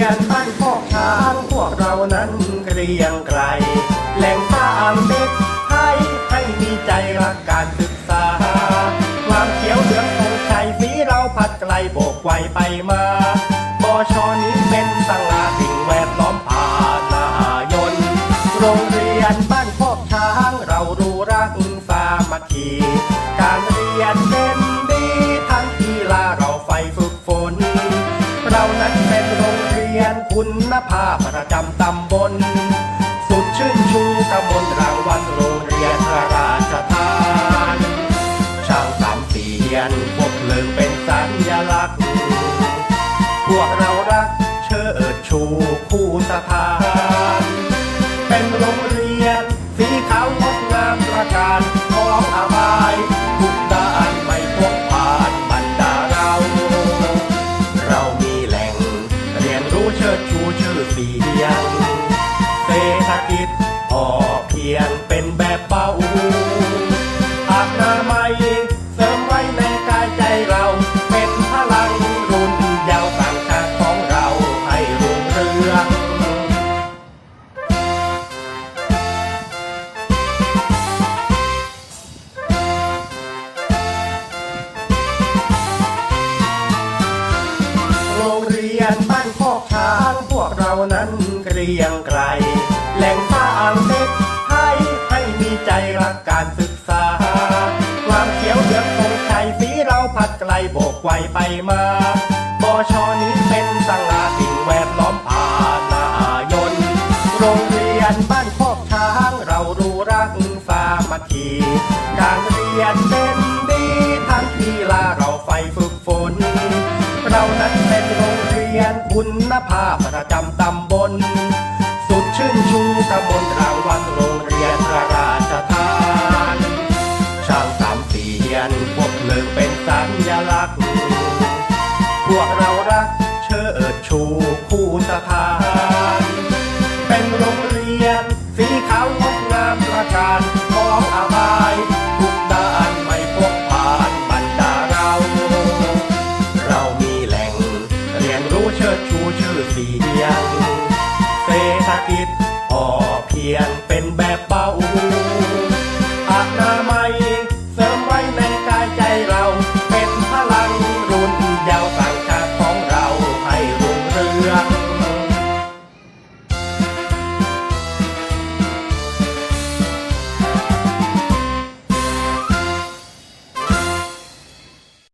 ียนบ้านพ่อค้างพวกเรานั้นเกรียงไกลแหล่งสร้างเด็กให้ให้มีใจรักการศึกษา ความเขียวเหลืองของไทยสีเราพัดไกลโบกไวไปมาบอชอนี้เป็นสังลาสิ่งแวดล้อมผ่านายนโรงเรียนบ้าน คุณภาพประจำตำบล สุดชื่นชูตำบลรางวัลโรงเรียนพระราชทานช่างสามเสียนพวกเลิงเป็นสัญลักษณ์ พวกเรารักเชิดชูคู่สถาน เป็นโรงเรียน ยงเป็นแบบเบาอาบนามัยเสริมไว้ในกายใจเรา เป็นพลังรุ่นยาวต่างชาติของเราให้รุ่งเรืองโรงเรียนบ้านพอกช้างพวกเรานั้นเกรียง พัดไกลโบกไวไปมาบชนี้เป็นสง่าสิ่งแวดล้อมผ่านนายน โรงเรียนบ้านพอกช้างเรารู้รักสามัคคีการเรียนเป็นดีทั้งกีฬาเราไฟฝึกฝน เรานั้นเป็นโรงเรียนคุณภาพประจำตำบล สุดชื่นชูตำบล พวกเลิงเป็นสัญลักษณ์ พวกเรารักเชิดชูคู่สถาน เป็นโรงเรียน สีขาวงดงามประการของอาบายทุกด้านไม่พกผ่านบรรดาเรา เรามีแหล่ง เรียนรู้เชิดชูชื่อเสียงเศรษฐกิจพอเพียงเป็นแบบเบา